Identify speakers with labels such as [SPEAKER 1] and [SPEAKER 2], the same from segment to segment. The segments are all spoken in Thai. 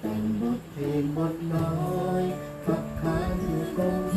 [SPEAKER 1] แต่งบทเพ
[SPEAKER 2] ลงบทน้อยขับขานกง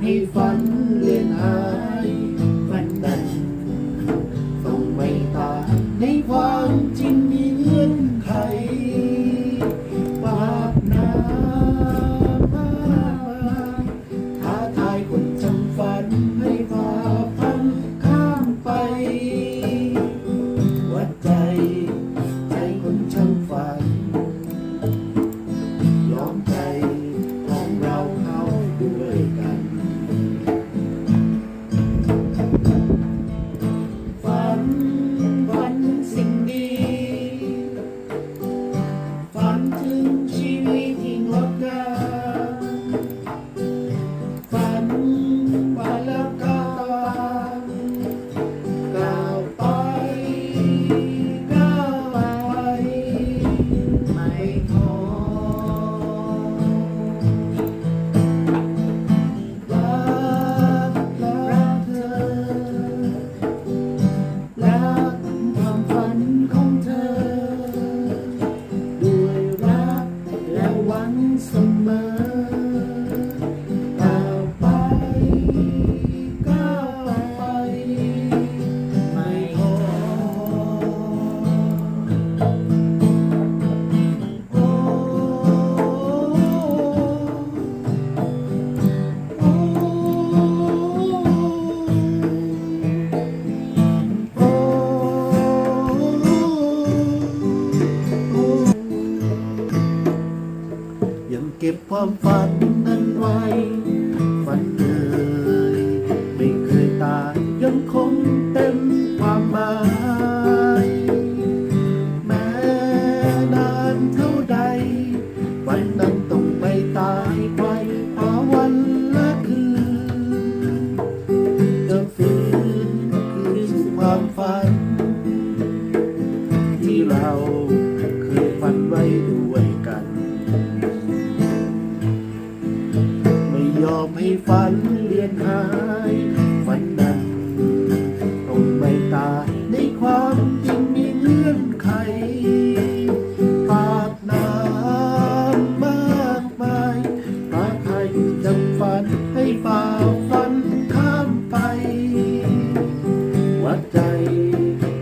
[SPEAKER 2] made fun. ความฝันนั้นไว้ฝันเลยไม่เคยตายยังคง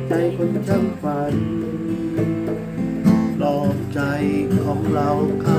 [SPEAKER 2] ใจคนช่างฝัน หลอกใจของเราเขา